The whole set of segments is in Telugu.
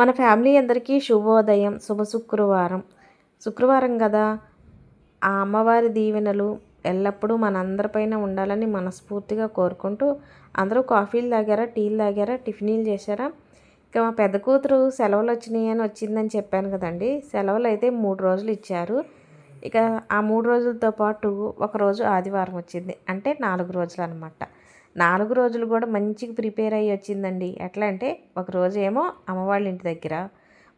మన ఫ్యామిలీ అందరికీ శుభోదయం శుభ శుక్రవారం. శుక్రవారం కదా. ఆ అమ్మవారి దీవెనలు ఎల్లప్పుడూ మనందరిపైన ఉండాలని మనస్ఫూర్తిగా కోరుకుంటూ అందరూ కాఫీలు తాగారా టీలు తాగారా టిఫినీలు చేశారా? ఇక మా పెద్ద కూతురు సెలవులు వచ్చినాయి అని వచ్చిందని చెప్పాను కదండి. సెలవులు అయితే మూడు రోజులు ఇచ్చారు. ఇక ఆ మూడు రోజులతో పాటు ఒకరోజు ఆదివారం వచ్చింది. అంటే నాలుగు రోజులు అనమాట నాలుగు రోజులు కూడా మంచిగా ప్రిపేర్ అయ్యి వచ్చిందండి. ఎట్లా అంటే ఒకరోజు ఏమో అమ్మవాళ్ళ ఇంటి దగ్గర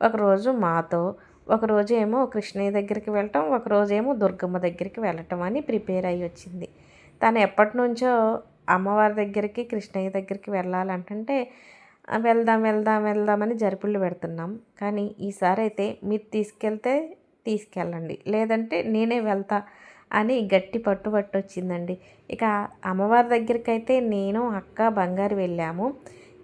ఒకరోజు మాతో ఒకరోజు ఏమో కృష్ణయ్య దగ్గరికి వెళ్ళటం ఒకరోజు ఏమో దుర్గమ్మ దగ్గరికి వెళ్ళటం అని ప్రిపేర్ అయ్యి వచ్చింది. తను ఎప్పటి నుంచో అమ్మవారి దగ్గరికి కృష్ణయ్య దగ్గరికి వెళ్ళాలంటుంటే వెళ్దాం వెళ్దాం వెళ్దామని జరుపుళ్ళు పెడుతున్నాం. కానీ ఈసారి అయితే మీరు తీసుకెళ్తే తీసుకెళ్ళండి. లేదంటే నేనే వెళ్తా అని గట్టి పట్టు పట్టు వచ్చిందండి ఇక అమ్మవారి దగ్గరికి అయితే నేను అక్క బంగారు వెళ్ళాము.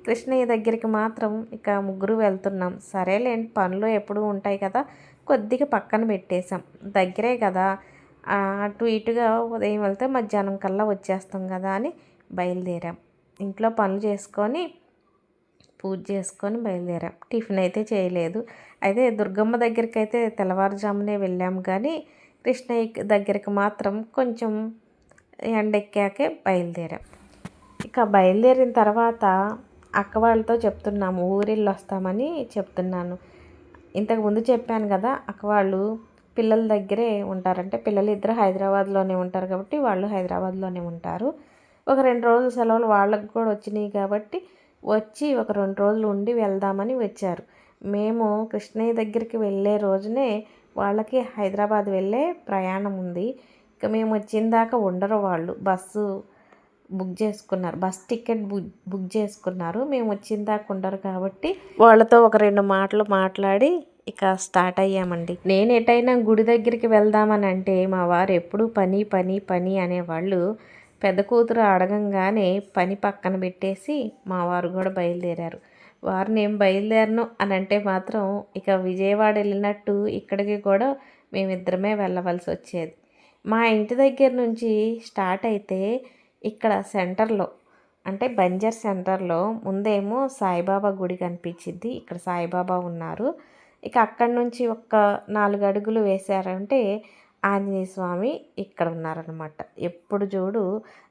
కృష్ణయ్య దగ్గరికి మాత్రం ఇక ముగ్గురు వెళ్తున్నాం. సరేలేండి పనులు ఎప్పుడూ ఉంటాయి కదా కొద్దిగా పక్కన పెట్టేశాం. దగ్గరే కదా అటు ఇటుగా ఉదయం వెళ్తే మధ్యాహ్నం కల్లా వచ్చేస్తాం కదా అని బయలుదేరాం. ఇంట్లో పనులు చేసుకొని పూజ చేసుకొని బయలుదేరాం. టిఫిన్ అయితే చేయలేదు. అయితే దుర్గమ్మ దగ్గరికి అయితే తెల్లవారుజామునే వెళ్ళాం కానీ కృష్ణయ్య దగ్గరికి మాత్రం కొంచెం ఎండెక్కాకే బయలుదేరాం. ఇక బయలుదేరిన తర్వాత అక్క వాళ్ళతో చెప్తున్నాము ఊరిళ్ళు వస్తామని చెప్తున్నాను. ఇంతకు ముందు చెప్పాను కదా అక్క వాళ్ళు పిల్లల దగ్గరే ఉంటారంటే పిల్లలు ఇద్దరు హైదరాబాద్లోనే ఉంటారు కాబట్టి వాళ్ళు హైదరాబాద్లోనే ఉంటారు. ఒక రెండు రోజుల సెలవులు వాళ్ళకు కూడా వచ్చినాయి కాబట్టి వచ్చి ఒక రెండు రోజులు ఉండి వెళ్దామని వచ్చారు. మేము కృష్ణయ్య దగ్గరికి వెళ్ళే రోజునే వాళ్ళకి హైదరాబాద్ వెళ్ళే ప్రయాణం ఉంది. ఇక మేము వచ్చిన దాకా ఉండరు వాళ్ళు. బస్సు బుక్ చేసుకున్నారు. బస్ టికెట్ బుక్ బుక్ చేసుకున్నారు. మేము వచ్చిన దాకా ఉండరు కాబట్టి వాళ్ళతో ఒక రెండు మాటలు మాట్లాడి ఇక స్టార్ట్ అయ్యామండి. నేను ఎటైనా గుడి దగ్గరికి వెళ్దామని అంటే మా వారు ఎప్పుడూ పని పని పని అనేవాళ్ళు పెద్ద కూతురు అడగంగానే పని పక్కన పెట్టేసి మా వారు కూడా బయలుదేరారు. వారు నేను బయలుదేరను అని అంటే మాత్రం ఇక విజయవాడ వెళ్ళినట్టు ఇక్కడికి కూడా మేమిద్దరమే వెళ్ళవలసి వచ్చేది. మా ఇంటి దగ్గర నుంచి స్టార్ట్ అయితే ఇక్కడ సెంటర్లో అంటే బంజర్ సెంటర్లో ముందేమో సాయిబాబా గుడి కనిపించింది. ఇక్కడ సాయిబాబా ఉన్నారు. ఇక అక్కడి నుంచి ఒక నాలుగు అడుగులు వేశారంటే ఆంజనేయ స్వామి ఇక్కడ ఉన్నారనమాట ఎప్పుడు చూడు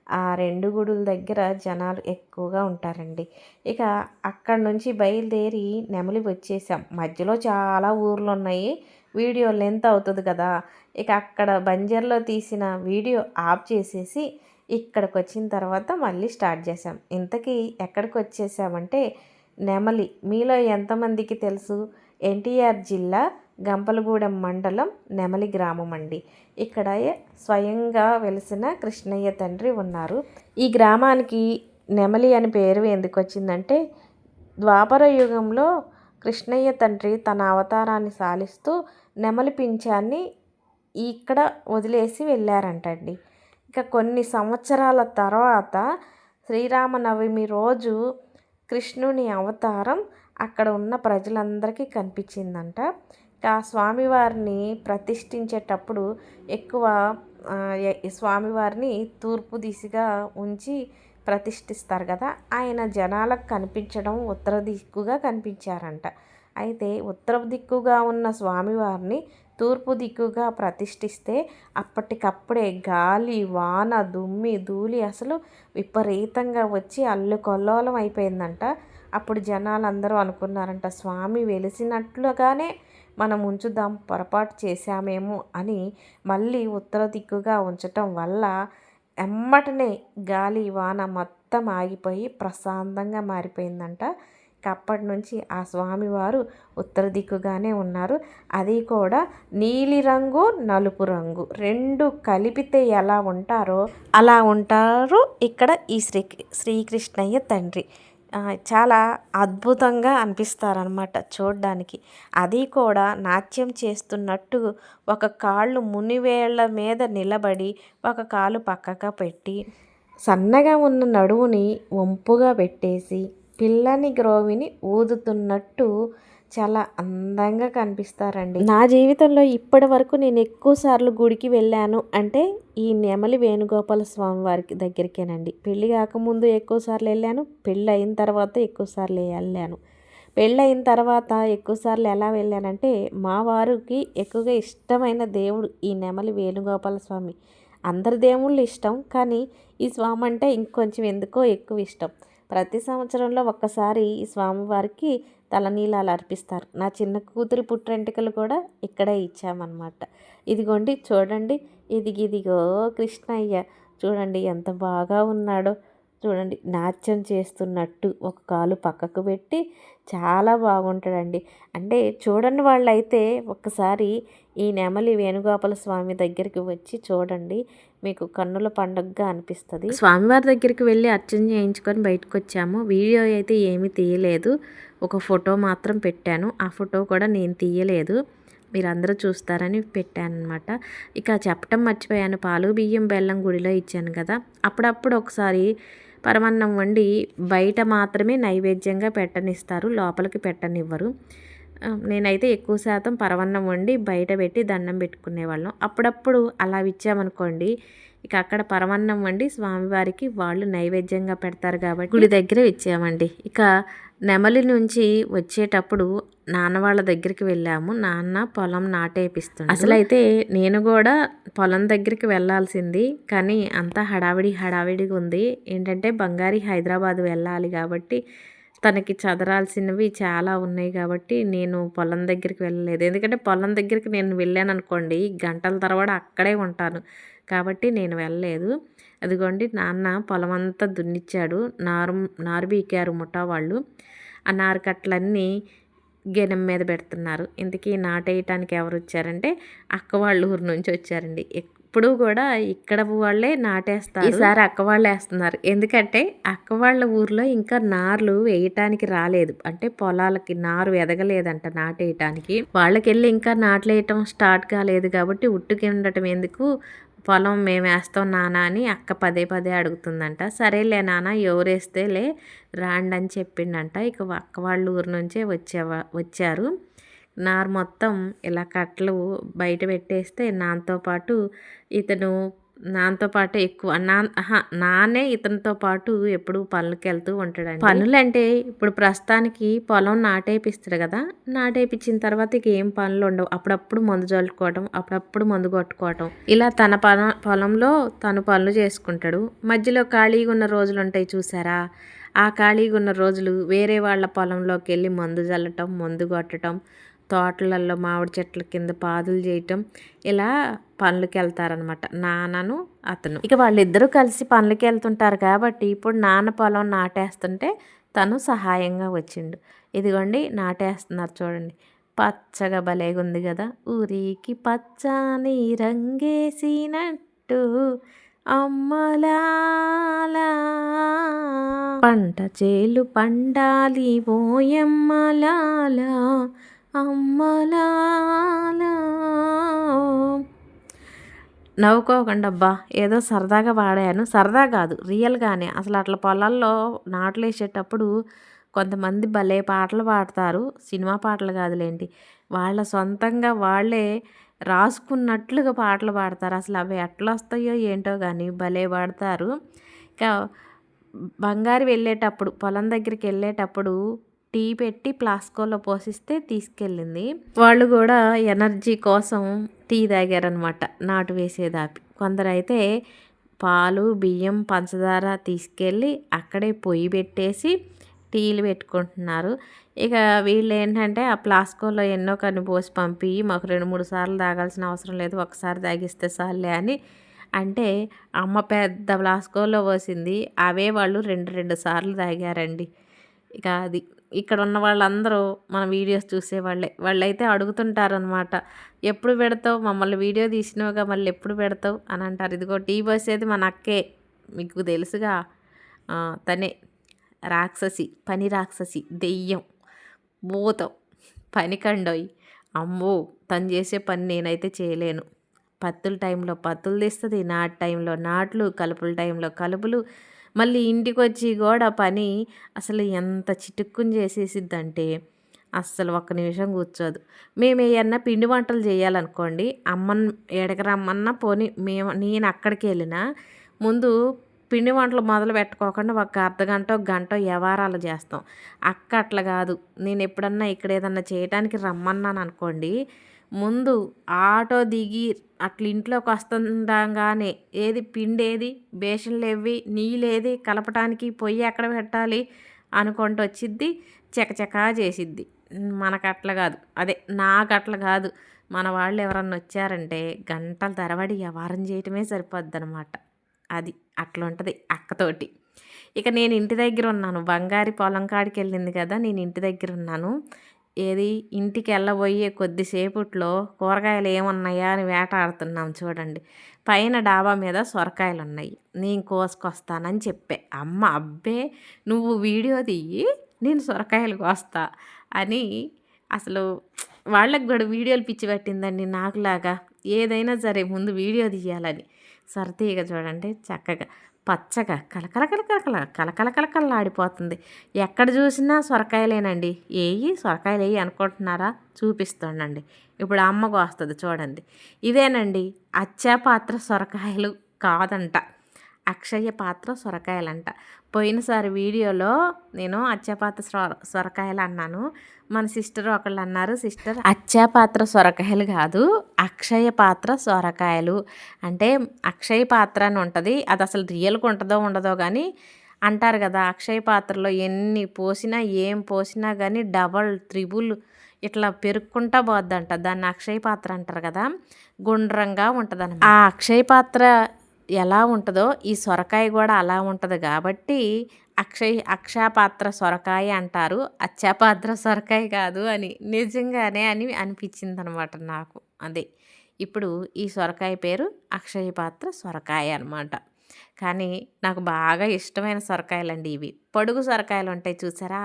ఆ రెండు గుడుల దగ్గర జనాలు ఎక్కువగా ఉంటారండి. ఇక అక్కడ నుంచి బయలుదేరి నెమలి వచ్చేసాం. మధ్యలో చాలా ఊర్లు ఉన్నాయి. వీడియో లెంత్ అవుతుంది కదా. ఇక అక్కడ బంజర్లో తీసిన వీడియో ఆఫ్ చేసేసి ఇక్కడికి వచ్చిన తర్వాత మళ్ళీ స్టార్ట్ చేసాం ఇంతకీ ఎక్కడికి వచ్చేసామంటే నెమలి. మీలో ఎంతమందికి తెలుసు? ఎన్టీఆర్ జిల్లా గంపలగూడెం మండలం నెమలి గ్రామం అండి. ఇక్కడ స్వయంగా వెలిసిన కృష్ణయ్య తండ్రి ఉన్నారు. ఈ గ్రామానికి నెమలి అని పేరు ఎందుకు వచ్చిందంటే ద్వాపర యుగంలో కృష్ణయ్య తండ్రి తన అవతారాన్ని సాలిస్తూ నెమలి పింఛాన్ని ఇక్కడ వదిలేసి వెళ్ళారంటండి. ఇక కొన్ని సంవత్సరాల తర్వాత శ్రీరామనవమి రోజు కృష్ణుని అవతారం అక్కడ ఉన్న ప్రజలందరికీ కనిపించిందంట. ఆ స్వామివారిని ప్రతిష్ఠించేటప్పుడు ఎక్కువ స్వామివారిని తూర్పు దిశగా ఉంచి ప్రతిష్ఠిస్తారు కదా. ఆయన జనాలకు కనిపించడం ఉత్తర దిక్కుగా కనిపించారంట. అయితే ఉత్తర దిక్కుగా ఉన్న స్వామివారిని తూర్పు దిక్కుగా ప్రతిష్ఠిస్తే అప్పటికప్పుడే గాలి వాన దుమ్మి ధూళి అసలు విపరీతంగా వచ్చి అల్లుకొల్లోలం అయిపోయిందంట. అప్పుడు జనాలందరూ అనుకున్నారంట స్వామి వెలిసినట్లుగానే మనం ఉంచుదాం పొరపాటు చేశామేమో అని మళ్ళీ ఉత్తర దిక్కుగా ఉంచటం వల్ల ఎమ్మటనే గాలి వాన మొత్తం ఆగిపోయి ప్రశాంతంగా మారిపోయిందంట. అప్పటి నుంచి ఆ స్వామివారు ఉత్తర దిక్కుగానే ఉన్నారు. అది కూడా నీలిరంగు నలుపు రంగు రెండు కలిపితే ఎలా ఉంటారో అలా ఉంటారు ఇక్కడ ఈ శ్రీ శ్రీకృష్ణయ్య తండ్రి. చాలా అద్భుతంగా అనిపిస్తారనమాట చూడడానికి. అది కూడా నాట్యం చేస్తున్నట్టు ఒక కాళ్ళు మునివేళ్ళ మీద నిలబడి ఒక కాలు పక్కగా పెట్టి సన్నగా ఉన్న నడువుని వంపుగా పెట్టేసి పిల్లని గ్రోవిని ఊదుతున్నట్టు చాలా అందంగా కనిపిస్తారండి. నా జీవితంలో ఇప్పటి వరకు నేను ఎక్కువ సార్లు గుడికి వెళ్ళాను అంటే ఈ నెమలి వేణుగోపాల స్వామి వారికి దగ్గరికేనండి. పెళ్ళి కాకముందు ఎక్కువ సార్లు వెళ్ళాను పెళ్ళి అయిన తర్వాత ఎక్కువసార్లు వెళ్ళాను. వెళ్ళాను పెళ్ళయిన తర్వాత ఎక్కువసార్లు ఎలా వెళ్ళానంటే మా వారికి ఎక్కువగా ఇష్టమైన దేవుడు ఈ నెమలి వేణుగోపాల స్వామి. అందరి దేవుళ్ళు ఇష్టం కానీ ఈ స్వామి అంటే ఇంకొంచెం ఎందుకో ఎక్కువ ఇష్టం. ప్రతి సంవత్సరంలో ఒక్కసారి ఈ స్వామివారికి తలనీలాలు అర్పిస్తారు. నా చిన్న కూతురి పుట్టెంటుకలు కూడా ఇక్కడే ఇచ్చామన్నమాట. ఇదిగోండి చూడండి. ఇది ఇదిగో కృష్ణయ్య. చూడండి ఎంత బాగా ఉన్నాడో. చూడండి నాట్యం చేస్తున్నట్టు ఒక కాలు పక్కకు పెట్టి చాలా బాగుంటాడండి. అంటే చూడండి వాళ్ళైతే ఒక్కసారి ఈ నెమలి వేణుగోపాల స్వామి దగ్గరికి వచ్చి చూడండి. మీకు కన్నుల పండుగగా అనిపిస్తుంది. స్వామివారి దగ్గరికి వెళ్ళి అర్చన చేయించుకొని బయటకు వచ్చాము వీడియో అయితే ఏమీ తీయలేదు. ఒక ఫోటో మాత్రం పెట్టాను. ఆ ఫోటో కూడా నేను తీయలేదు. మీరందరూ చూస్తారని పెట్టాను అనమాట ఇక చెప్పటం మర్చిపోయాను. పాలు బియ్యం బెల్లం గుడిలో ఇచ్చాను కదా. అప్పుడప్పుడు ఒకసారి పరమన్నం వండి బయట మాత్రమే నైవేద్యంగా పెట్టనిస్తారు. లోపలికి పెట్టనివ్వరు. నేనైతే ఎక్కువ శాతం పరవన్నం వండి బయట పెట్టి దండం పెట్టుకునేవాళ్ళం అప్పుడప్పుడు అలా ఇచ్చామనుకోండి ఇక అక్కడ పరమన్నం వండి స్వామివారికి వాళ్ళు నైవేద్యంగా పెడతారు కాబట్టి గుడి దగ్గర ఇచ్చామండి ఇక నెమలి నుంచి వచ్చేటప్పుడు నాన్న వాళ్ళ దగ్గరికి వెళ్ళాము. నాన్న పొలం నాటేపిస్తుంది అసలు అయితే నేను కూడా పొలం దగ్గరికి వెళ్ళాల్సింది కానీ అంతా హడావిడి హడావిడిగా ఉంది ఏంటంటే బంగారి హైదరాబాద్ వెళ్ళాలి కాబట్టి తనకి చదరాల్సినవి చాలా ఉన్నాయి కాబట్టి నేను పొలం దగ్గరికి వెళ్ళలేదు. ఎందుకంటే పొలం దగ్గరికి నేను వెళ్ళాను అనుకోండి గంటల తర్వాత అక్కడే ఉంటాను. కాబట్టి నేను వెళ్ళలేదు. అదిగోండి నాన్న పొలం అంతా దున్నిచ్చాడు. నారు నారు బీకారు ముఠా వాళ్ళు. ఆ నారు కట్టలన్నీ గెనం మీద పెడుతున్నారు. ఇంతకీ నాటేయటానికి ఎవరు వచ్చారంటే అక్క వాళ్ళ ఊరు నుంచి వచ్చారండి. ఎప్పుడు కూడా ఇక్కడ వాళ్ళే నాటేస్తారు. ఈసారి అక్క వాళ్ళు వేస్తున్నారు. ఎందుకంటే అక్క వాళ్ళ ఊర్లో ఇంకా నార్లు వేయటానికి రాలేదు. అంటే పొలాలకి నారు ఎదగలేదంట నాటేయటానికి. వాళ్ళకి వెళ్ళి ఇంకా నాట్లేయటం స్టార్ట్ కాలేదు కాబట్టి ఉట్టుకి ఉండటం ఎందుకు? పొలం మేము వేస్తాం నాన్న అని అక్క పదే పదే అడుగుతుందంట. సరేలే నాన్న ఎవరేస్తేలే రాండి అని చెప్పిండంట. ఇక అక్క వాళ్ళ ఊరు నుంచే వచ్చేవా వచ్చారు. నారు మొత్తం ఇలా కట్టలు బయట పెట్టేస్తే నాతో పాటు ఇతను నాతో పాటు ఎక్కువ నా నానే ఇతనితో పాటు ఎప్పుడు పనులకి వెళ్తూ ఉంటాడండి. పనులు అంటే ఇప్పుడు ప్రస్తుతానికి పొలం నాటేపిస్తాడు కదా నాటేపించిన తర్వాత ఇక ఏం పనులు ఉండవు. అప్పుడప్పుడు మందు చల్లుకోవటం అప్పుడప్పుడు మందు కొట్టుకోవటం. ఇలా తన పొల పొలంలో తను పనులు చేసుకుంటాడు. మధ్యలో ఖాళీగా ఉన్న రోజులు ఉంటాయి చూసారా? ఆ ఖాళీగా ఉన్న రోజులు వేరే వాళ్ళ పొలంలోకి వెళ్ళి మందు చల్లటం మందు కొట్టడం తోటలలో మామిడి చెట్ల కింద పాదులు చేయటం ఇలా పనులకి వెళ్తారనమాట నాన్నను అతను. ఇక వాళ్ళిద్దరూ కలిసి పనులకి వెళ్తుంటారు కాబట్టి ఇప్పుడు నాన్న పొలం నాటేస్తుంటే తను సహాయంగా వచ్చిండు. ఇదిగోండి నాటేస్తున్నారు చూడండి. పచ్చగా భలేగా ఉంది కదా. ఊరికి పచ్చని రంగేసినట్టు అమ్మలాలా. పంట చేలు పండాలి ఓయమ్మలాలా. అమ్మలాలా. నవ్వుకోకండి అబ్బా ఏదో సరదాగా పాడాను. సరదా కాదు రియల్గానే. అసలు అట్లా పొలాల్లో నాట్లు వేసేటప్పుడు కొంతమంది భలే పాటలు పాడతారు. సినిమా పాటలు కాదులేంటి వాళ్ళ సొంతంగా వాళ్ళే రాసుకున్నట్లుగా పాటలు పాడతారు. అసలు అవి ఎట్లా వస్తాయో ఏంటో కానీ భలే పాడతారు. ఇంకా బంగారు వెళ్ళేటప్పుడు పొలం దగ్గరికి వెళ్ళేటప్పుడు టీ పెట్టి ప్లాస్కోలో పోసిస్తే తీసుకెళ్ళింది. వాళ్ళు కూడా ఎనర్జీ కోసం టీ తాగారనమాట నాటు వేసేదాపి. కొందరైతే పాలు బియ్యం పంచదార తీసుకెళ్ళి అక్కడే పొయ్యి పెట్టేసి టీలు పెట్టుకుంటున్నారు. ఇక వీళ్ళు ఏంటంటే ఆ ప్లాస్కోలో ఎన్నో కన్ని పోసి పంపి మాకు రెండు మూడు సార్లు తాగాల్సిన అవసరం లేదు ఒకసారి తాగిస్తే సార్లే అని అంటే అమ్మ పెద్ద ప్లాస్కోలో పోసింది అవే వాళ్ళు రెండు రెండు సార్లు తాగారండి. ఇక అది. ఇక్కడ ఉన్న వాళ్ళందరూ మన వీడియోస్ చూసేవాళ్ళే. వాళ్ళైతే అడుగుతుంటారనమాట ఎప్పుడు పెడతావు? మమ్మల్ని వీడియో తీసినావుగా మళ్ళీ ఎప్పుడు పెడతావు? అని అంటారు. ఇదిగో టీ బసేది మన అక్కే మీకు తెలుసుగా తనే రాక్షసి పని రాక్షసి దెయ్యం భూతం పని కండోయ్ అమ్మో తను చేసే పని నేనైతే చేయలేను. పత్తుల టైంలో పత్తులు తీస్తుంది నాటు టైంలో నాట్లు కలుపుల టైంలో కలుపులు మళ్ళీ ఇంటికి వచ్చి కూడా పని అసలు ఎంత చిటుక్కుని చేసేసిద్దంటే అస్సలు ఒక్క నిమిషం కూర్చోదు. మేము ఏమన్నా పిండి వంటలు చేయాలనుకోండి అమ్మన్ ఎడకి రమ్మన్నా పోని మేము నేను అక్కడికి వెళ్ళినా ముందు పిండి వంటలు మొదలు పెట్టుకోకుండా ఒక అర్ధ గంట ఒక గంట వ్యవహారాలు చేస్తాం. అక్క అట్లా కాదు. నేను ఎప్పుడన్నా ఇక్కడ ఏదన్నా చేయడానికి రమ్మన్నాను అనుకోండి ముందు ఆటో దిగి అట్లా ఇంట్లోకి వస్తుండగానే ఏది పిండి బేషన్లు ఏవి నీళ్ళేది కలపటానికి పొయ్యి ఎక్కడ పెట్టాలి అనుకుంటూ వచ్చిద్ది చకచకా చేసిద్ది. మనకు కాదు. అదే నాకు కాదు. మన వాళ్ళు ఎవరన్నా వచ్చారంటే గంటల తరబడి వ్యవహారం చేయటమే సరిపోద్ది అనమాట అది అట్లుంటుంది అక్కతోటి. ఇక నేను ఇంటి దగ్గర ఉన్నాను. బంగారి పొలం కాడికి వెళ్ళింది కదా నేను ఇంటి దగ్గర ఉన్నాను. ఏది? ఇంటికి వెళ్ళబోయే కొద్దిసేపట్లో కూరగాయలు ఏమున్నాయా అని వేటాడుతున్నాం చూడండి. పైన డాబా మీద సొరకాయలు ఉన్నాయి నేను కోసుకొస్తానని చెప్పే. అమ్మ అబ్బే! నువ్వు వీడియో తీయి నేను సొరకాయలు కోస్తా అని అసలు వాళ్ళకి కూడా వీడియోలు పిచ్చి పట్టిందండి నాకులాగా. ఏదైనా సరే ముందు వీడియో తీయాలని. సరతీగా చూడండి చక్కగా. పచ్చగా కలకల కలకల కలకల కలకలలాడిపోతుంది ఎక్కడ చూసినా సొరకాయలేనండి. ఏయి సొరకాయలు వేయి అనుకుంటున్నారా? చూపిస్తుండండి ఇప్పుడు అమ్మకు వస్తుంది చూడండి. ఇదేనండి అచ్చాపాత్ర సొరకాయలు కాదంట. అక్షయ పాత్ర సొరకాయలంట. పోయినసారి వీడియోలో నేను అచ్చాపాత్ర సొర సొరకాయలు అన్నాను. మన సిస్టర్ ఒకళ్ళు అన్నారు సిస్టర్ అచ్చాపాత్ర సొరకాయలు కాదు అక్షయ పాత్ర సొరకాయలు. అంటే అక్షయ పాత్ర అని ఉంటుంది అది అసలు రియల్గా ఉంటుందో ఉండదో కానీ అంటారు కదా అక్షయ పాత్రలో ఎన్ని పోసినా ఏం పోసినా కానీ డబల్ త్రిబుల్ ఇట్లా పెరుక్కుంటా పోద్దంట. దాన్ని అక్షయ పాత్ర అంటారు కదా గుండ్రంగా ఉంటుంది ఆ అక్షయ పాత్ర ఎలా ఉంటుందో ఈ సొరకాయ కూడా అలా ఉంటుంది కాబట్టి అక్షయ్ అక్షయపాత్ర సొరకాయ అంటారు. అచ్చాపాత్ర సొరకాయ కాదు అని నిజంగానే అని అనిపించింది అనమాట నాకు. అదే ఇప్పుడు ఈ సొరకాయ పేరు అక్షయ పాత్ర సొరకాయ అనమాట. కానీ నాకు బాగా ఇష్టమైన సొరకాయలు అండి ఇవి. పొడుగు సొరకాయలు ఉంటాయి చూసారా?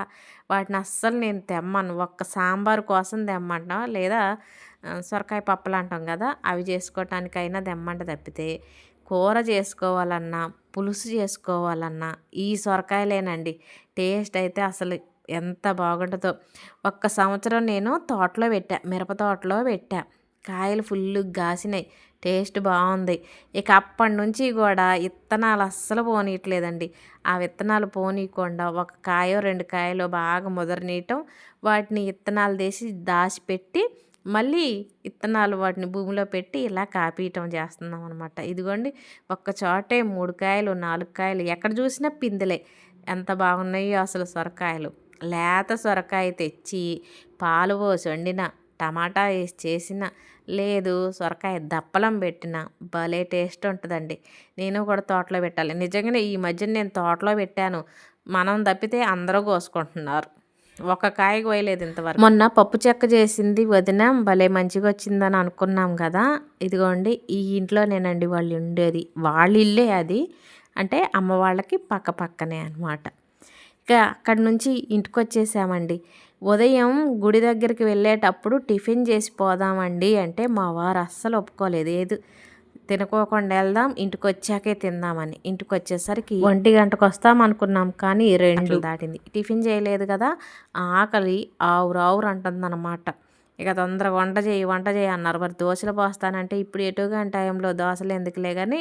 వాటిని అస్సలు నేను తెమ్మను. ఒక్క సాంబార్ కోసం తెమ్మంటాం లేదా సొరకాయ పప్పులు అంటాం కదా అవి చేసుకోవటానికైనా తెమ్మంట తప్పితే కూర చేసుకోవాలన్నా పులుసు చేసుకోవాలన్నా ఈ సొరకాయలేనండి. టేస్ట్ అయితే అసలు ఎంత బాగుంటుందో. ఒక్క సంవత్సరం నేను తోటలో పెట్టా మిరప తోటలో పెట్టా. కాయలు ఫుల్ కాసినాయి టేస్ట్ బాగుంది. ఇక అప్పటి నుంచి కూడా విత్తనాలు అస్సలు పోనీయట్లేదండి. ఆ విత్తనాలు పోనీయకుండా ఒక కాయో రెండు కాయలు బాగా ముదరనీయటం వాటిని విత్తనాలు తీసి దాచిపెట్టి మళ్ళీ విత్తనాలు వాటిని భూమిలో పెట్టి ఇలా కాపీయటం చేస్తున్నాం అనమాట ఇదిగోండి ఒక్క చోటే మూడు కాయలు నాలుగు కాయలు ఎక్కడ చూసినా పిందెలే. ఎంత బాగున్నాయో అసలు సొరకాయలు. లేత సొరకాయ తెచ్చి పాలు పోసి వండిన టమాటా వేసి చేసిన లేదు సొరకాయ దప్పలం పెట్టిన భలే టేస్ట్ ఉంటుందండి. నేను కూడా తోటలో పెట్టాలి. నిజంగానే ఈ మధ్యన నేను తోటలో పెట్టాను. మనం తప్పితే అందరూ కోసుకుంటున్నారు. ఒక కాయ కోయలేదు ఇంతవరకు. మొన్న పప్పు చెక్క చేసింది వదిన భలే మంచిగా వచ్చిందని అనుకున్నాం కదా. ఇదిగోండి ఈ ఇంట్లో నేనండి వాళ్ళు ఉండేది. వాళ్ళ ఇల్లే అది. అంటే అమ్మ వాళ్ళకి పక్క పక్కనే అనమాట ఇక అక్కడి నుంచి ఇంటికి వచ్చేసామండి ఉదయం గుడి దగ్గరికి వెళ్ళేటప్పుడు టిఫిన్ చేసి పోదామండి అంటే మా వారు అస్సలు ఒప్పుకోలేదు. ఏదో తినుకోకుండా వెళ్దాం ఇంటికి వచ్చాకే తిందామని. ఇంటికి వచ్చేసరికి ఒంటి గంటకు వస్తాం అనుకున్నాం కానీ రెండు. దాటింది. టిఫిన్ చేయలేదు కదా ఆకలి ఆవురావురు అంటుంది అనమాట ఇక తొందరగా వంట చేయి వంట చేయి అన్నారు. మరి దోశలు పోస్తానంటే ఇప్పుడు ఎటుగా టైంలో దోశలు ఎందుకులే కానీ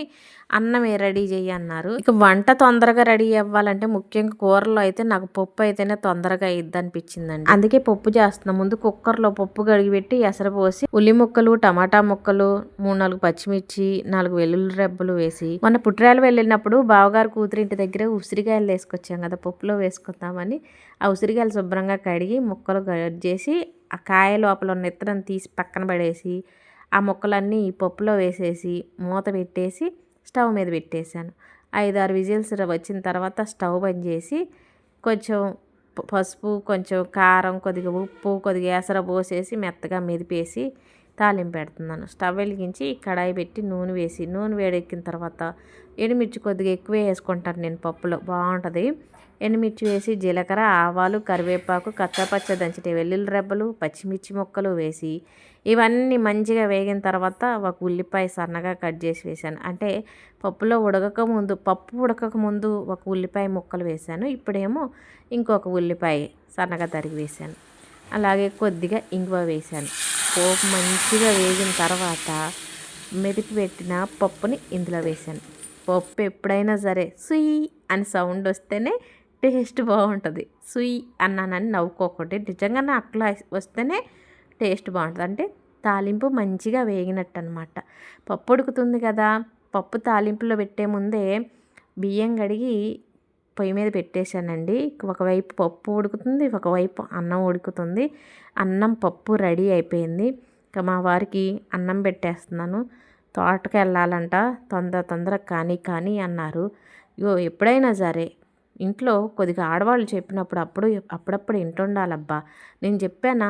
అన్నమే రెడీ చేయి అన్నారు. ఇక వంట తొందరగా రెడీ అవ్వాలంటే ముఖ్యంగా కూరలో అయితే నాకు పప్పు అయితేనే తొందరగా అయ్యిద్ది అనిపించిందండి అందుకే పప్పు చేస్తున్నాం. ముందు కుక్కర్లో పప్పు కడిగి పెట్టి ఎసరు పోసి ఉల్లి ముక్కలు టమాటా ముక్కలు మూడు నాలుగు పచ్చిమిర్చి నాలుగు వెల్లుల్లి రెబ్బలు వేసి మొన్న పుట్టిరాలు వెళ్ళినప్పుడు బావగారు కూతురింటి దగ్గర ఉసిరికాయలు వేసుకొచ్చాం కదా పప్పులో వేసుకుందామని ఆ ఉసిరికాయలు శుభ్రంగా కడిగి ముక్కలు కట్ చేసి ఆ కాయ లోపల ఉన్న ఇత్తనం తీసి పక్కన పడేసి ఆ ముక్కలన్నీ ఈ పప్పులో వేసేసి మూత పెట్టేసి స్టవ్ మీద పెట్టేశాను. ఐదారు విజిల్స్ వచ్చిన తర్వాత స్టవ్ బంద్ చేసి కొంచెం పసుపు కొంచెం కారం కొద్దిగా ఉప్పు కొద్దిగా ఏసర పోసేసి మెత్తగా మెదిపేసి తాలింపు పెడుతున్నాను. స్టవ్ వెలిగించి కడాయి పెట్టి నూనె వేసి నూనె వేడెక్కిన తర్వాత ఎండుమిర్చి కొద్దిగా ఎక్కువ వేసుకుంటాను నేను పప్పులో. బాగుంటుంది. ఎండుమిర్చి వేసి జీలకర్ర ఆవాలు కరివేపాకు కచ్చపచ్చ దంచితే వెల్లుల్లి రెబ్బలు పచ్చిమిర్చి ముక్కలు వేసి ఇవన్నీ మంచిగా వేగిన తర్వాత ఒక ఉల్లిపాయ సన్నగా కట్ చేసి వేసాను అంటే పప్పులో ఉడకక ముందు పప్పు ఉడకక ముందు ఒక ఉల్లిపాయ ముక్కలు వేసాను ఇప్పుడేమో ఇంకొక ఉల్లిపాయ సన్నగా తరిగి వేసాను అలాగే కొద్దిగా ఇంగువ వేసాను పోపు మంచిగా వేగిన తర్వాత మెదిపి పెట్టిన పప్పుని ఇందులో వేసాను పప్పు ఎప్పుడైనా సరే సుయ్ అని సౌండ్ వస్తేనే టేస్ట్ బాగుంటుంది. సుయ్ అన్నానని నవ్వుకోకండి. నిజంగా అట్లా వస్తేనే టేస్ట్ బాగుంటుంది. అంటే తాలింపు మంచిగా వేగినట్టు అనమాట పప్పు ఉడుకుతుంది కదా. పప్పు తాలింపులో పెట్టే ముందే బియ్యం కడిగి పొయ్యి మీద పెట్టేశానండి. ఒకవైపు పప్పు ఉడుకుతుంది ఒకవైపు అన్నం ఉడుకుతుంది. అన్నం పప్పు రెడీ అయిపోయింది. ఇంకా మా వారికి అన్నం పెట్టేస్తున్నాను. తోటకి వెళ్ళాలంట తొందర తొందర కానీ కానీ అన్నారు. ఇగో ఎప్పుడైనా సరే ఇంట్లో కొద్దిగా ఆడవాళ్ళు చెప్పినప్పుడు అప్పుడు అప్పుడప్పుడు ఇంటుండాలబ్బా నేను చెప్పానా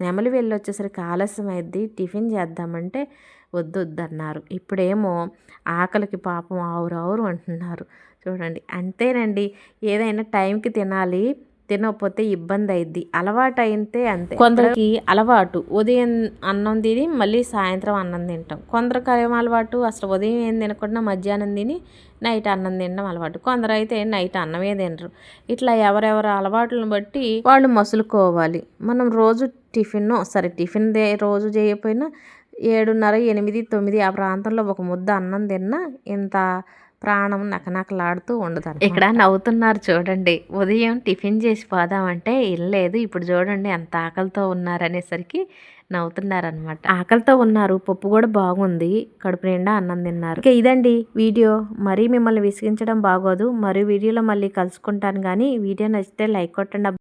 నెమలి వెళ్ళి వచ్చేసరికి ఆలస్యం అయింది టిఫిన్ చేద్దామంటే వద్దు వద్దన్నారు ఇప్పుడేమో ఆకలికి పాపం ఆవురు ఆవురు అంటున్నారు. చూడండి అంతేనండి. ఏదైనా టైంకి తినాలి. తినకపోతే ఇబ్బంది అయింది అలవాటు అయితే అంతే. కొందరికి అలవాటు. ఉదయం అన్నం తిని మళ్ళీ సాయంత్రం అన్నం తింటాం. కొందరికి ఏం అలవాటు? అసలు ఉదయం ఏం తినకుండా మధ్యాహ్నం తిని నైట్ అన్నం తినడం అలవాటు. కొందరు అయితే నైట్ అన్నమే తినరు. ఇట్లా ఎవరెవరి అలవాట్లను బట్టి వాళ్ళు మసులుకోవాలి. మనం రోజు టిఫిన్ సరే టిఫిన్ దే రోజు చేయకపోయినా ఏడున్నర ఎనిమిది తొమ్మిది ఆ ప్రాంతంలో ఒక ముద్ద అన్నం తిన్నా ఇంత ప్రాణం నకనకలాడుతూ ఉండదు ఇక్కడ నవ్వుతున్నారు చూడండి. ఉదయం టిఫిన్ చేసి పోదామంటే వెళ్ళలేదు ఇప్పుడు చూడండి ఎంత ఆకలితో ఉన్నారనేసరికి నవ్వుతున్నారనమాట ఆకలితో ఉన్నారు పప్పు కూడా బాగుంది కడుపు నిండా అన్నం తిన్నారు. ఇక ఇదండి వీడియో. మరీ మిమ్మల్ని విసిగించడం బాగోదు. మరీ వీడియోలో మళ్ళీ కలుసుకుంటాను కానీ వీడియో నచ్చితే లైక్ కొట్టండి.